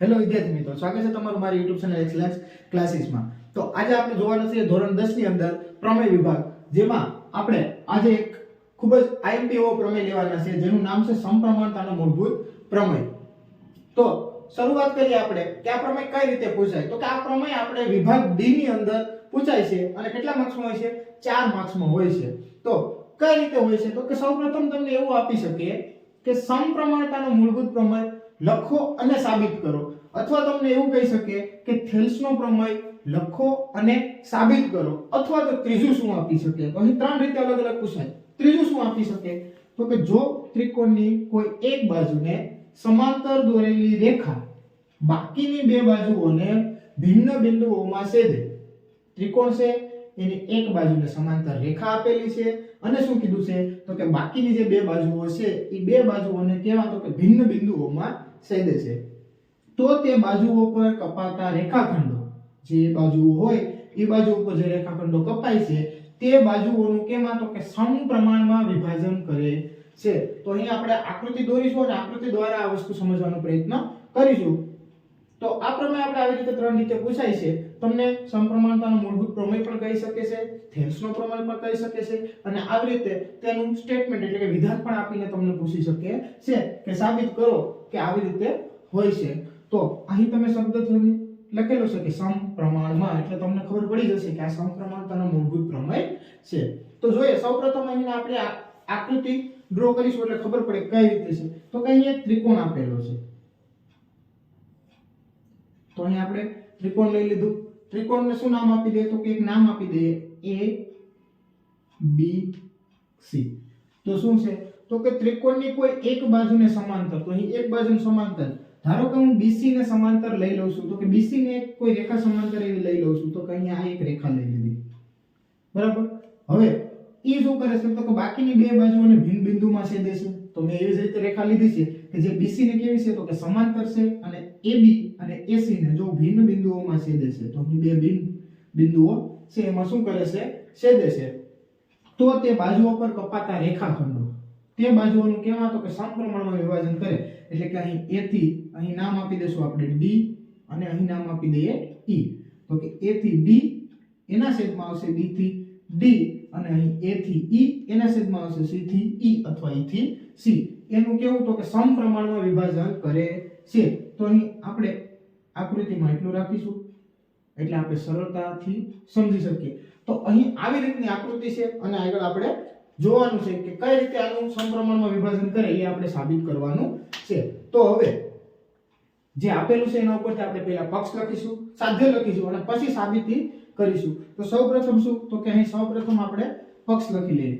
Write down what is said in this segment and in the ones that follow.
Hello વિદ્યાર્થી મિત્રો, સ્વાગત છે તમારું મારી યુટ્યુબ ચેનલ એક્સલન્સ ક્લાસીસમાં તો આજે આપણે જોવાનું છે ધોરણ 10 ની અંદર પ્રમેય વિભાગ, જેમાં આપણે આજે એક ખૂબ જ આઈએમપી એવો પ્રમેય લેવાના છે, જેનું નામ છે સમપ્રમાણતાનો મૂળભૂત પ્રમેય. તો શરૂઆત કરીએ આપણે, કે આ પ્રમેય કઈ રીતે પૂછાય? તો કે આ પ્રમેય આપણે વિભાગ ડી ની અંદર પૂછાય છે, અને કેટલા માર્ક્સમાં હોય છે? ચાર માર્ક્સમાં હોય છે. તો કઈ રીતે હોય છે? તો કે સૌપ્રથમ તમને એવું આપી શકીએ કે સમપ્રમાણતાનો મૂળભૂત પ્રમેય લખો અને સાબિત કરો. અથવા તમને એવું કહી શકે કે થેલ્સનો પ્રમેય લખો અને સાબિત કરો. અથવા તો ત્રીજું શું આપી શકે તો અહીં ત્રણ રીતે અલગ અલગ પૂછાય. ત્રીજું શું આપી શકે તો કે જો ત્રિકોણની કોઈ એક બાજુને સમાંતર દોરેલી રેખા બાકીની બે બાજુઓને ભિન્ન બિંદુઓમાં છેદે. ત્રિકોણ છે, એની એક બાજુને સમાંતર રેખા આપેલી છે. અને શું કીધું છે? તો કે બાકીની જે બે બાજુઓ છે, એ બે બાજુઓને કેવા તો કે ભિન્ન બિંદુઓમાં છેદે છે. તો તે બાજુઓ પર કપાતા રેખાખંડો, જે બાજુઓ હોય, એ બાજુ ઉપર જે રેખાખંડો કપાય છે, તે બાજુઓનું કેમાં તો કે સમપ્રમાણમાં વિભાજન કરે છે. તો અહીં આપણે આકૃતિ દોરીશું અને આકૃતિ દ્વારા આ વસ્તુ સમજવાનો પ્રયત્ન કરીશું. તો આ પ્રમેય આપણે આવી રીતે ત્રણ રીતે પૂછાય છે. તમને સમપ્રમાણતાનો મૂળભૂત પ્રમેય પણ કહી શકે છે થેલ્સનો પ્રમેય પણ કહી શકે છે અને આવી રીતે તેનું સ્ટેટમેન્ટ એટલે કે વિધાન પણ આપીને તમને પૂછી શકે છે કે સાબિત કરો. કે આવી રીતે હોય છે. તો અહીં તમે શબ્દ લખેલો છે કે સમપ્રમાણમાં, એટલે તમને ખબર પડી જશે કે આ સમપ્રમાણતાનો મૂળભૂત પ્રમેય છે. તો જોઈએ, સૌપ્રથમ અહીં આપણે આકૃતિ ડ્રો કરીશું એટલે ખબર પડે કઈ રીતે છે. તો કે અહીં ત્રિકોણ આપેલો છે. તો અહીં આપણે ત્રિકોણ લઈ લીધું. ત્રિકોણને શું નામ આપી દઈએ? તો કે એક નામ આપી દઈએ. એ બી સી તો શું છે? તો કે ત્રિકોણની કોઈ એક બાજુને સમાંતર, તો અહીં એક બાજુને સમાંતર. ધારો કે હું BC ને સમાંતર લઈ લઉં છું, તો કે BC ને કોઈ રેખા સમાંતર એવી લઈ લઉં છું, તો કે અહીંયા આ એક રેખા લઈ લીધી. બરાબર? હવે, એ શું કરે છે? તો કે બાકીની બે બાજુઓને ભિન્ન બિંદુમાં છેદે છે. તો મેં એવી રીતે રેખા લીધી છે કે જે BC ને કેવી છે? તો કે સમાંતર છે અને AB અને AC ને જો ભિન્ન બિંદુઓમાં છેદે છે, તો અહીં બે ભિન્ન બિંદુઓ છે. એમાં શું કરે છે? છેદે છે. તો તે બાજુઓ પર કપાતા રેખાખંડો તે બાજુઓનું કહેવા તો કે સમપ્રમાણમાં વિભાજન કરે. એટલે કે અહીં એ થી અહીં નામ આપી દેશું આપણે ડી અને અહીં નામ આપી દઈએ ઈ તો કે એ થી ડી એના છેદમાં આવશે બી થી ડી અને અહીં એ થી ઈ એના છેદમાં આવશે સી થી ઈ અથવા ઈ થી સી એનું કેવું તો કે સમપ્રમાણમાં વિભાજન કરે છે. તો અહીં આપણે આકૃતિમાં એટલું રાખીશું. એટલે આપણે સરળતાથી સમજી શકીએ. તો અહીં આવી રીતની આકૃતિ છે અને આગળ આપણે જોવાનું છે કે કઈ રીતે આનું સમપ્રમાણમાં વિભાજન કરે એ આપણે સાબિત કરવાનું છે. તો હવે, જે આપેલું છે એના ઉપરથી આપણે પહેલા પક્ષ લખીશું, સાધ્ય લખીશું અને પછી સાબિતી કરીશું. તો સૌપ્રથમ શું? તો કે અહીં સૌપ્રથમ આપણે પક્ષ લખી લઈએ.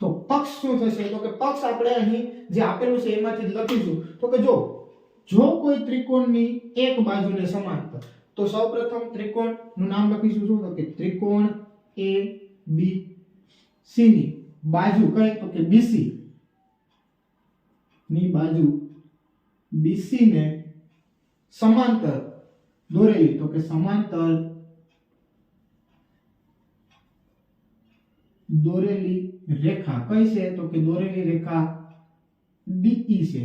તો પક્ષ શું થશે? તો કે પક્ષ આપણે અહીં જે આપેલું છે એમાંથી લખીશું. તો કે જો જો કોઈ ત્રિકોણની એક બાજુને સમાંતર તો સૌપ્રથમ ત્રિકોણનું નામ લખીશું શું? તો કે ત્રિકોણ એ બી સી ની બાજુ કઈ? તો કે બીસી ની બાજુ બીસી ને સમાંતર દોરેલી, તો કે સમાંતર દોરેલી રેખા કઈ છે? તો કે દોરેલી રેખા ડીઈ છે.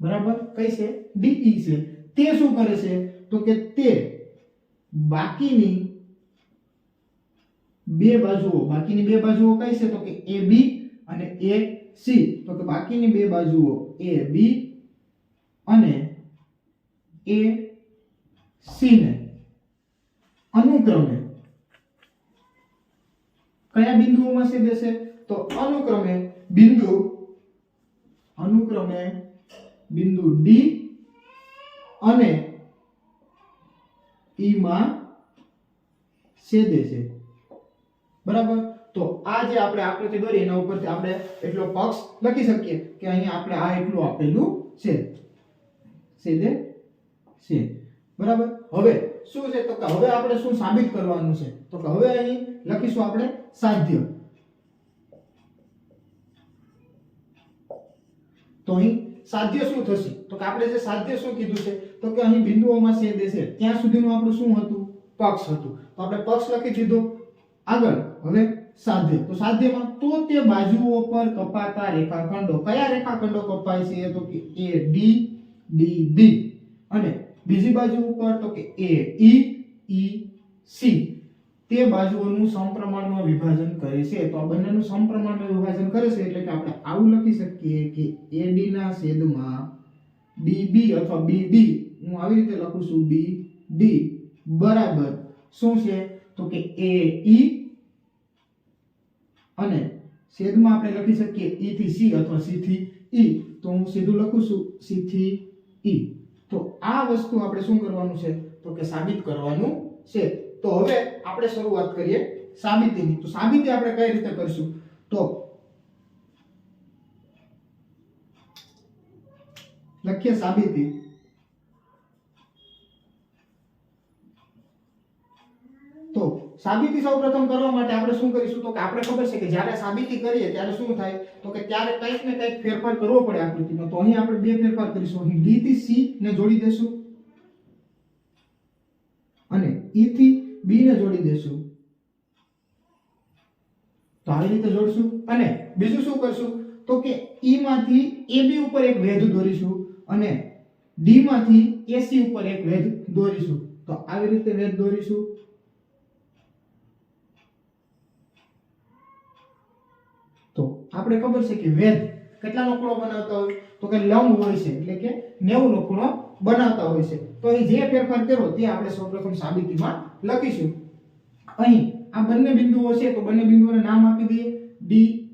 બરાબર? કઈ છે? ડીઈ છે. તે શું કરે છે? તો કે તે બાકીની બે બાજુઓ, બાકીની બે બાજુઓ કઈ છે? તો કે એ બી અને એ સી તો કે બાકીની બે બાજુઓ એ બી અને એ સી ને અનુક્રમે કયા બિંદુઓમાં છે છે તો અનુક્રમે બિંદુ અનુક્રમે બિંદુ ડી અને ઈમાં માં છેદે છે. બરાબર? તો આ જે આપણે આકૃતિ દોરી, એના ઉપરથી આપણે એટલો પક્ષ લખી શકીએ કે અહીંયા આપણે આ એટલું આપેલું છે. સીધે? છે. બરાબર? હવે શું છે? તો કે હવે આપણે શું સાબિત કરવાનું છે? તો કે હવે અહીં લખીશું આપણે સાધ્ય. તો અહીં સાધ્ય શું થશે? તો કે આપણે જે સાધ્ય શું કીધું છે? તો કે અહીં બિંદુઓમાં છેદે છે ત્યાં સુધીનું આપણું શું હતું? પક્ષ હતું. તો આપણે પક્ષ લખી દીધો. આગળ. હવે સાધ્ય. તો સાધ્યમાં તો તે બાજુઓ પર કપાતા રેખાખંડો કયા રેખાખંડો કપાય છે? તો કે એ ડી ડી બી અને બીજી બાજુ ઉપર તો કે એ ઈ ઈ સી તે બાજુઓનું સમપ્રમાણમાં વિભાજન કરે છે. તો આ બંનેનું સમપ્રમાણમાં વિભાજન કરે છે એટલે કે આપણે આવું લખી શકીએ કે AD ના છેદમાં DB અથવા BD હું આવી રીતે લખું છું BD બરાબર. શું છે? તો કે AE અને છેદમાં આપણે લખી શકીએ E થી C અથવા C થી E. તો હું સીધું લખું છું C થી E. તો આ વસ્તુ આપણે શું કરવાનું છે? તો કે સાબિત કરવાનું છે. તો હવે આપણે શરૂઆત કરીએ સાબિતીની. તો સાબિતી આપણે કઈ રીતે કરીશું? તો લખીએ સાબિતી તો સાબિતી સૌપ્રથમ કરવા માટે આપણે શું કરીશું? તો કે આપણે ખબર છે કે જ્યારે સાબિતી કરીએ ત્યારે શું થાય? તો કે ત્યારે કંઈક ને કંઈક ફેરફાર કરવો પડે આકૃતિમાં. તો અહીં આપણે બે ફેરફાર કરીશું. અહીં ડી થી સી ને જોડી દેશું. અને ઈ થી બી ને જોડી દેશું. તો આવી રીતે જોડશું. અને બીજું શું કરશું? તો કે ઈ માંથી બી ઉપર એક વેધ દોરીશું અને ડી માંથી AC ઉપર એક વેધ દોરીશું. તો આવી રીતે વેધ દોરીશું તો આપણે ખબર છે કે વેધ કેટલાનો ખૂણો બનાવતા હોય? તો કે લંબ હોય છે, એટલે કે 90 નો બનાવતા હોય છે. તો અહીં જે ફેરફાર કર્યો, તે આપણે સૌપ્રથમ સાબિતીમાં લખીશું. અહીં આ બંને બિંદુઓ છે, તો બંને બિંદુઓને નામ આપી દઈએ. D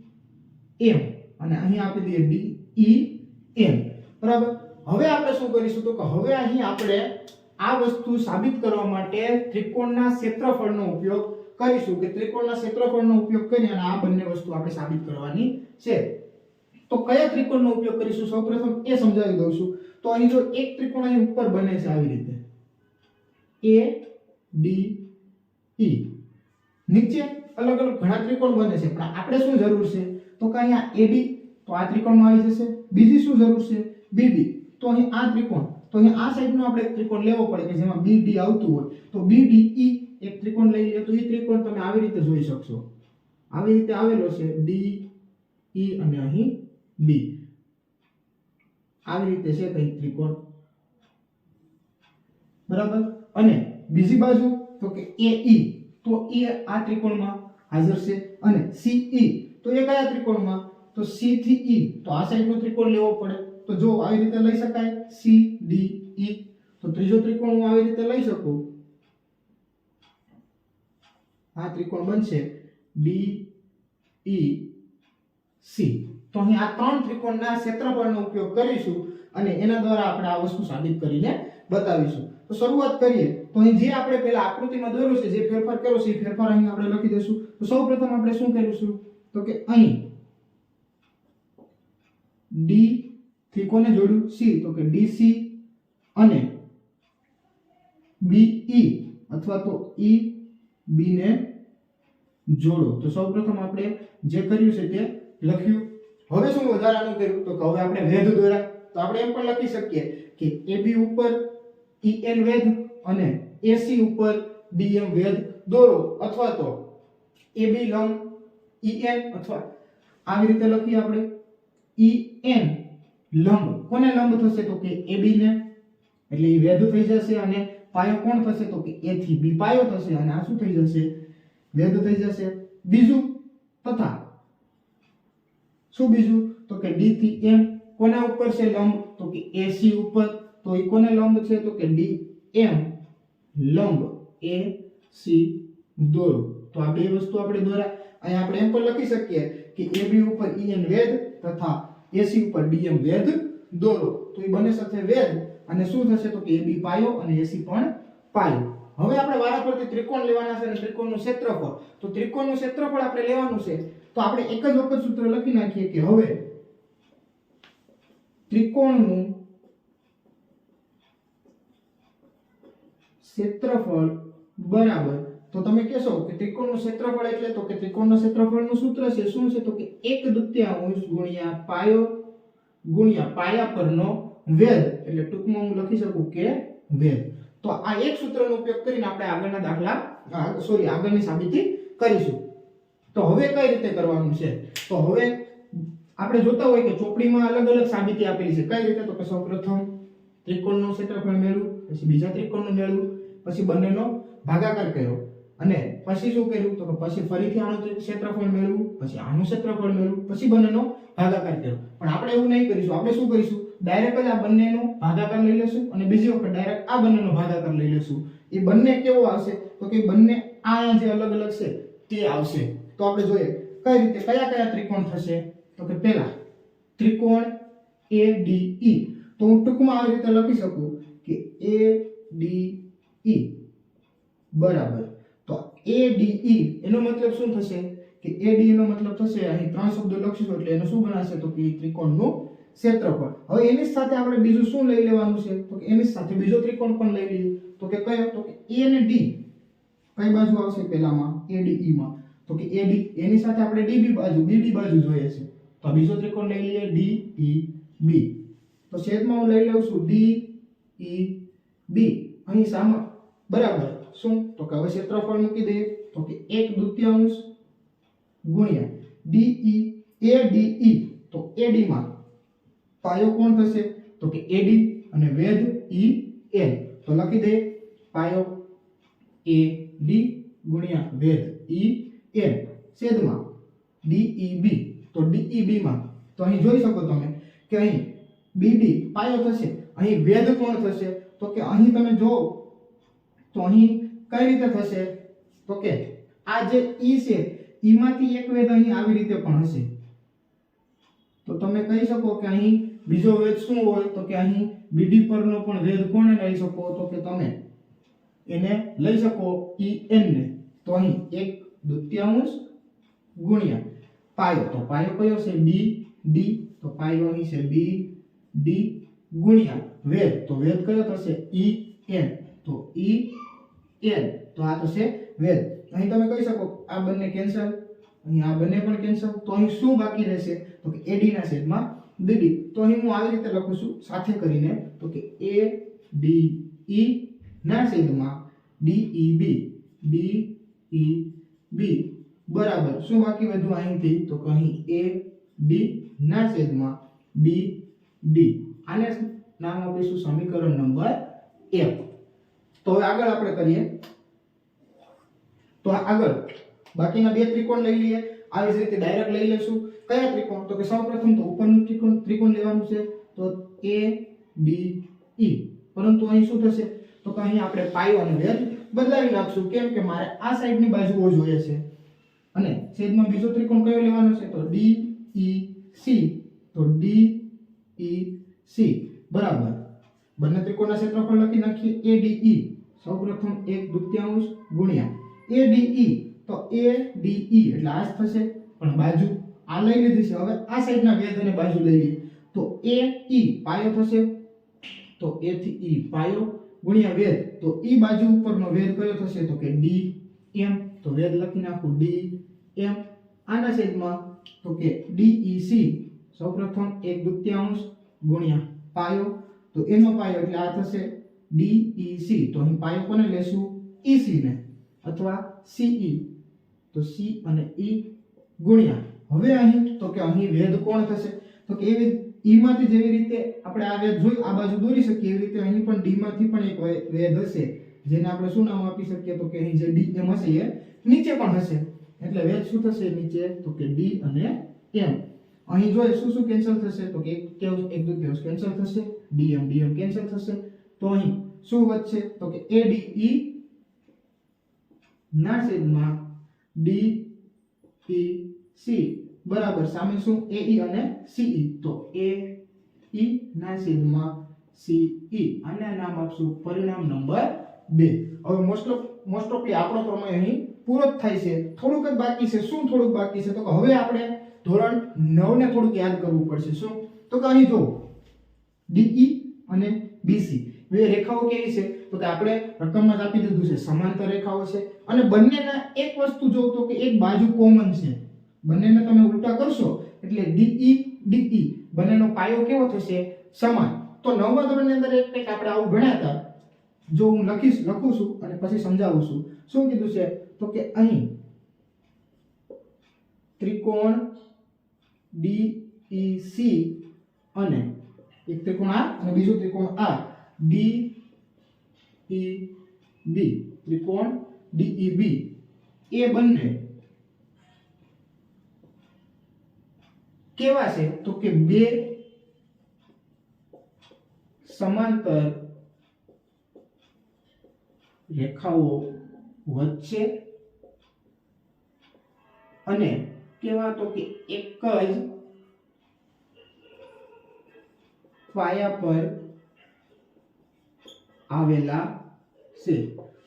M. અને અહીં આપી દઈએ ડી ઈ એમ. બરાબર? હવે આપણે શું કરીશું તો કે હવે અહીં આપણે આ વસ્તુ સાબિત કરવા માટે ત્રિકોણના ક્ષેત્રફળનો ઉપયોગ કરીશું કે ત્રિકોણના ક્ષેત્રફળનો ઉપયોગ કરી અને આ બંને વસ્તુ આપણે સાબિત કરવાની છે. તો કયા ત્રિકોણનો ઉપયોગ કરીશું? સૌપ્રથમ એ સમજાવી દઉં છું. તો અહીં જો એક ત્રિકોણ અહીં ઉપર બને છે આવી રીતે. એ ડી ઈ નીચે અલગ અલગ ઘણા ત્રિકોણ બને છે, પણ આપણે શું જરૂર છે? તો કે અહીંયા AB તો આ ત્રિકોણમાં આવી જશે. બીજી શું જરૂર છે? બીડી તો અહીં આ ત્રિકોણ. તો અહીં આ સાઈડનો આપણે ત્રિકોણ લેવો પડે કે જેમાં બીડી આવતું હોય. તો BDE એક ત્રિકોણ લઈ લઈએ તો એ ત્રિકોણ તમે આવી રીતે જોઈ શકશો. આવી રીતે આવેલો છે ડી ઈ અને અહીં બી આવી રીતે છે કંઈક ત્રિકોણ. બરાબર? અને બીજી બાજુ તો કે એ ઈ તો એ આ ત્રિકોણમાં હાજર છે. અને સી ઈ તો એ કયા ત્રિકોણમાં? તો સી થી ઈ તો આ સાઈડનો ત્રિકોણ લેવો પડે. તો જો આવી રીતે લઈ શકાય. સી ડી ઈ તો ત્રીજો ત્રિકોણ હું આવી રીતે લઈ શકું? આ ત્રિકોણ બનશે ડી ઈ સી તો અહીં આ ત્રણ ત્રિકોણના ક્ષેત્રફળનો ઉપયોગ કરીશું અને એના દ્વારા આપણે આ વસ્તુ સાબિત કરીને બતાવીશું. તો શરૂઆત કરીએ. તો અહીં જે આપણે પહેલા આકૃતિમાં દોર્યું છે, જે ફેરફાર કર્યો છે, એ ફેરફાર અહીં આપણે લખી દઈશું. તો સૌપ્રથમ આપણે શું કરીશું? તો કે અહીં ડી થી કોને જોડ્યું સી તો કે DC અને બીઈ અથવા તો EB ને જોડો. તો સૌપ્રથમ આપણે જે કર્યું છે તે લખ્યું. હવે શું વધારાનું કર્યું? તો હવે આપણે વેધ દ્વારા તો આપણે એમ પણ લખી શકીએ કે AB ઉપર EN વેધ અને AC ઉપર DM વેધ દોરો. અથવા તો AB લંબ EN અથવા આવી રીતે લખીએ આપણે. EN લંબ. કોને લંબ થશે? તો કે AB ને. એટલે એ વેધ થઈ જશે અને પાયો કોણ થશે તો કે A થી B પાયો થશે અને આ શું થઈ જશે? વેધ થઈ જશે. બીજું તથા શું બીજું? તો કે D થી M કોના ઉપર છે લંબ? તો કે AC ઉપર. તો એ કોને લંબ છે? તો કે D M લંબ. AC દોરો. તો આ બે વસ્તુ આપણે દોરા. અહીંયા આપણે એમ પણ લખી શકીએ કે AB ઉપર EN વેધ તથા AC ઉપર DM વેધ દોરો. તો એ બંને સાથે વેધ અને શું થશે તો કે AB પાયો અને AC પણ પાયો. હવે આપણે વારાફરતી ત્રિકોણ લેવાના છે અને ત્રિકોણનું ક્ષેત્રફળ. તો ત્રિકોણનું ક્ષેત્રફળ આપણે લેવાનું છે. તો આપણે એક જ વખત સૂત્ર લખી નાખીએ કે હવે ત્રિકોણનું ક્ષેત્રફળ બરાબર. તો તમે કહેશો કે ત્રિકોણનું ક્ષેત્રફળ એટલે તો કે ત્રિકોણના ક્ષેત્રફળનું સૂત્ર છે. શું છે તો કે એક દુત્યાંશ ગુણ્યા પાયો ગુણ્યા પાયા પરનો વેધ. એટલે ટૂંકમાં હું લખી શકું કે વેધ. તો આ એક સૂત્રનો ઉપયોગ કરીને આપણે આગળના દાખલા સોરી આગળની સાબિતી કરીશું. તો તો હવે કઈ રીતે કરવાનું છે? તો હવે આપણે જોતા હોય કે ચોપડીમાં અલગ અલગ સાબિતી આપેલી છે. કઈ રીતે? તો કે સૌપ્રથમ ત્રિકોણનું ક્ષેત્રફળ મેળવું, પછી બીજા ત્રિકોણનું મેળવું, પછી બંનેનો ભાગાકાર કર્યો. અને પછી શું કર્યું? તો પછી ફરીથી આનું ક્ષેત્રફળ મેળવું પછી આનું ક્ષેત્રફળ મેળવું પછી બંનેનો ભાગાકાર કર્યો. પણ આપણે એવું નહીં કરીશું. આપણે શું કરીશું? ડાયરેક્ટ આ બંનેનો ભાગાકાર લઈ લેશું અને બીજી વખત ડાયરેક્ટ આ બંનેનો ભાગાકાર લઈ લેશું. એ બંને કેવો આવશે? તો કે બંને આ જે અલગ અલગ છે, તે આવશે. તો આપણે જોઈએ, કઈ રીતે, કયા કયા ત્રિકોણ થશે? તો કે પહેલા, ત્રિકોણ એ ડી ઈ તો હું ટૂંકમાં આવી રીતે લખી શકું કે એ ડી ઈ બરાબર. એ, ડી એનો મતલબ શું થશે? કે એ, ડી નો મતલબ થશે અહીં ત્રણ શબ્દો લખીશું એટલે એનું શું ગણાશે? તો કે ત્રિકોણનું ક્ષેત્રફળ. હવે એની સાથે આપણે બીજું શું લઈ લેવાનું છે? તો કે એની સાથે બીજો ત્રિકોણ પણ લઈ લઈએ. તો કે કયો? તો કે એ અને ડી. કઈ બાજુ આવશે પહેલામાં? એ, ડી માં. તો કે એ, ડી. એની સાથે આપણે ડી, બી બાજુ, બી, ડી બાજુ જોઈએ છે. તો બીજો ત્રિકોણ લઈ લઈએ, ડી, ઈ, બી. તો છેદમાં હું લઈ લઉં છું, ડી, ઈ, બી. અહીં સામા, બરાબર. શું? તો કે હવે ક્ષેત્રફળ મૂકી દઈએ. તો કે એક દૂત્યાંશ ગુણ્યા ડી ઈ, એ ડી ઈ. તો એડીમાં પાયો કોણ થશે? તો કે એડી અને વેધ ઈ એન. તો લખી દઈએ. પાયો એ ડી ગુણ્યા વેધ ઈ એન. છેદમાં ડી ઈ બી. તો ડી ઈ માં. તો અહીં જોઈ શકો તમે કે અહીં બી પાયો થશે. અહીં વેધ કોણ થશે? તો કે અહીં તમે જો તો અહીં કઈ રીતે થશે? તો કે આ જે ઈ છે, ઈમાંથી એક વેધ અહીં આવી રીતે પણ હશે. તો તમે કહી શકો કે અહીં બીજો વેધ શું હોય? તો કે અહીં બીડી પરનો પણ વેધ કોને લઈ શકો? તો કે તમે એને લઈ શકો ઈ એન ને. તો અહીં એક દ્વિતીયાંશ ગુણ્યા પાયો. તો પાયો કયો છે? બી ડી તો પાયો અહીં છે બી ડી ગુણ્યા વેધ તો વેધ કયો થશે? ઈ એન તો ઈ એલ તો આ થશે વેલ અહીં તમે કહી શકો, આ બંને કેન્સલ અહીં આ બંને પણ કેન્સલ તો અહીં શું બાકી રહેશે? તો કે એડી ના છેદમાં બીડી તો અહીં હું આવી રીતે લખું છું સાથે કરીને, તો કે એ ડી ઈ ના છેદમાં D E B D E બી બરાબર. શું બાકી વધુ અહીંથી? તો કે અહીં એ ડી ના છેદમાં બી ડી આને નામ આપીશું સમીકરણ નંબર એક. તો હવે આગળ આપણે કરીએ. તો આગળ બાકીના બે ત્રિકોણ લઈ લઈએ. આવી જ રીતે ડાયરેક્ટ લઈ લેશું. કયા ત્રિકોણ? તો કે સૌપ્રથમ તો ઉપરનું ત્રિકોણ ત્રિકોણ લેવાનું છે. તો એ બી ઈ પરંતુ અહીં શું થશે? તો કે અહીં આપણે પાયો અને વેજ બદલાવી નાખશું. કેમ કે મારે આ સાઈડની બાજુઓ જોઈએ છે. અને છેદમાં બીજો ત્રિકોણ કયો લેવાનો છે? તો ડી ઈ સી તો ડી ઈ સી બરાબર. બંને ત્રિકોણના ક્ષેત્રફળ લખી નાખીએ એ ડી ઈ સૌપ્રથમ એક દૂત્યાંશ ગુણ્યા એ ડી ઈ તો એ ડી ઈ એટલે આ થશે. પણ બાજુ આ લઈ લીધી છે. હવે આ સાઈડના વેધ અને બાજુ લઈ લઈએ. તો એ ઈ પાયો થશે. તો એ થી ઈ પાયો ગુણ્યા વેધ તો ઈ બાજુ ઉપરનો વેધ કયો થશે? તો કે ડી એમ તો વેધ લખી નાખું ડી એમ આના છેદમાં તો કે ડી ઈ સી સૌપ્રથમ એક દૂત્યાંશ ગુણ્યા પાયો તો એનો પાયો એટલે આ થશે ડી ઈ સી તો અહીં પાયો કોને લેશું? ઈ સી ને. અથવા સીઈ તો સી અને ઈ ગુણ્યા. હવે અહીં, તો કે અહીં વેધ કોણ થશે? તો કે એવી ઈ માંથી જેવી રીતે આપણે આ વેધ જોઈ, આ બાજુ દોરી શકીએ, એવી રીતે અહીં પણ ડી માંથી પણ એક વેદ હશે. જેને આપણે શું નામ આપી શકીએ? તો કે અહીં જે ડી એમ હશે, એ નીચે પણ હશે. એટલે વેધ શું થશે નીચે? તો કે ડી અને એમ અહીં જોઈએ શું શું કેન્સલ થશે? તો કે દૂત્યાંશ એક દૂત્યાંશ કેન્સલ થશે ડીએમ ડીએમ કેન્સલ થશે. તો અહીં શું વધશે? તો કે એ ડી ઈ ના છેદમાં ડી ઈ સી બરાબર, સામે શું? એ ઈ અને સીઈ તો એ ઈ ના છેદમાં સીઈ આને નામ આપશું પરિણામ નંબર બે. હવે મોસ્ટ ઓફ મોસ્ટ ઓફલી આપણો પ્રમેય અહીં પૂરો જ થાય છે. થોડુંક જ બાકી છે. શું થોડુંક બાકી છે? તો હવે આપણે ધોરણ 9 ને થોડુંક યાદ કરવું પડશે. શું? તો કે અહીં જો ડીઈ અને બીસી બે રેખાઓ કેવી છે? તો કે આપણે રકમમાં જ આપી દીધું છે. સમાંતર રેખાઓ છે. અને બંનેના એક વસ્તુ જો તો કે એક બાજુ કોમન છે. બંનેને તમે ઉલટા કરશો, એટલે ડીઈ ડીઈ બંનેનો પાયો કેવો થશે? સમાન. તો નવમા ધોરણની અંદર એક કંઈક આપણે આવું હતા. જો હું લખીશ, લખું છું અને પછી સમજાવું છું. શું કીધું છે? તો કે અહીં ત્રિકોણ DEC અને એક ત્રિકોણ આ અને બીજું ત્રિકોણ આ DEB ત્રિકોણ DEB એ બંને કેવા છે? તો કે બે સમાંતર રેખાઓ વચ્ચે અને કેવા તો કે એક જ પાયા પર આવેલા છે.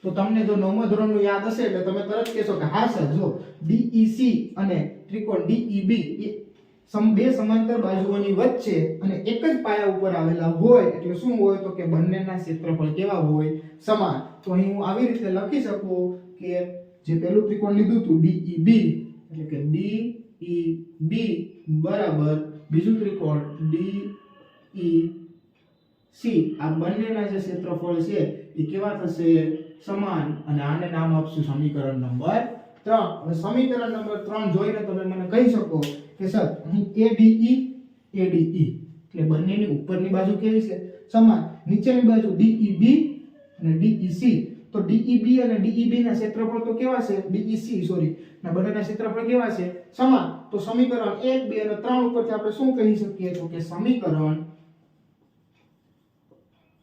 તો તમને જો નવમા ધોરણનું યાદ હશે એટલે તમે તરત કહેશો કે હા સર, જો ડીઈસી અને ત્રિકોણ ડીઈબી એ સમ બે સમાંતર બાજુઓની વચ્ચે અને એક જ પાયા ઉપર આવેલા હોય, એટલે શું હોય તો કે બંનેના ક્ષેત્રફળ કેવા હોય? સમાન. તો અહીં હું આવી રીતે લખી શકું કે જે પહેલું ત્રિકોણ લીધું હતું DEB એટલે કે ડી ઈ બી બરાબર બીજું ત્રિકોણ સી આ બંનેના જે ક્ષેત્રફળ છે એ કેવા થશે? સમાન. અને આને નામ આપશું સમીકરણ નંબર ત્રણ. હવે સમીકરણ નંબર ત્રણ જોઈને તમે મને કહી શકો કે સર, અહીં ADE ADE એટલે બંનેની ઉપરની બાજુ કેવી છે? સમાન. નીચેની બાજુ ડી ઈ બી અને DEC તો ડીઈબી અને ડીઈબી ના ક્ષેત્રફળ તો કેવા છે? ડીઈસી સોરી ના, બંનેના ક્ષેત્રફળ કેવા છે? સમાન. તો સમીકરણ 1 2 અને 3 ઉપરથી આપણે શું કહી શકીએ તો કે સમીકરણ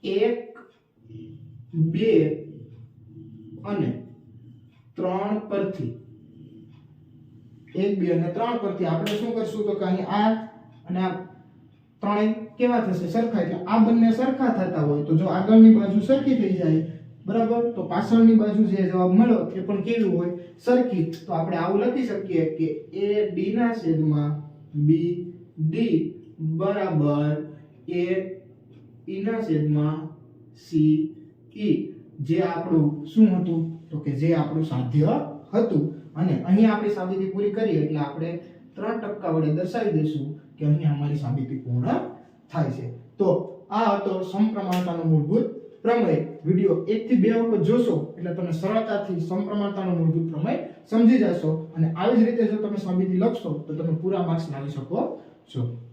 1 2 અને 3 પરથી 1 2 અને 3 પરથી આપણે શું કરશું? તો કે અહીં આ અને આ ત્રણેય કેવા થશે? સરખા. એટલે આ બંને સરખા થતા હોય. તો જો આગળની બાજુ સરખી થઈ જાય બરાબર? તો પાછળની બાજુ જે જવાબ મળ્યો એ પણ કેવું હોય? સરખી. તો આપણે આવું લખી શકીએ કે એ d ના છેદમાં બી ડી બરાબર એ ઈ ના છેદમાં સી ઈ જે આપણું શું હતું? તો કે જે આપણું સાધ્ય હતું. અને અહીં આપણી સાબિતી પૂરી કરી એટલે આપણે ત્રણ ટકા વડે દર્શાવી દઈશું કે અહીં અમારી સાબિતી પૂર્ણ થાય છે. તો આ હતો સમપ્રમાણતાનો મૂળભૂત પ્રમેય. વિડિયો એક થી બે વખત જોશો એટલે તમે સરળતાથી સમપ્રમાણતાનો મૂળભૂત પ્રમેય સમજી જશો. અને આવી જ રીતે જો તમે સમિતિ લખશો તો તમે પૂરા માર્ક્સ લાવી શકો છો.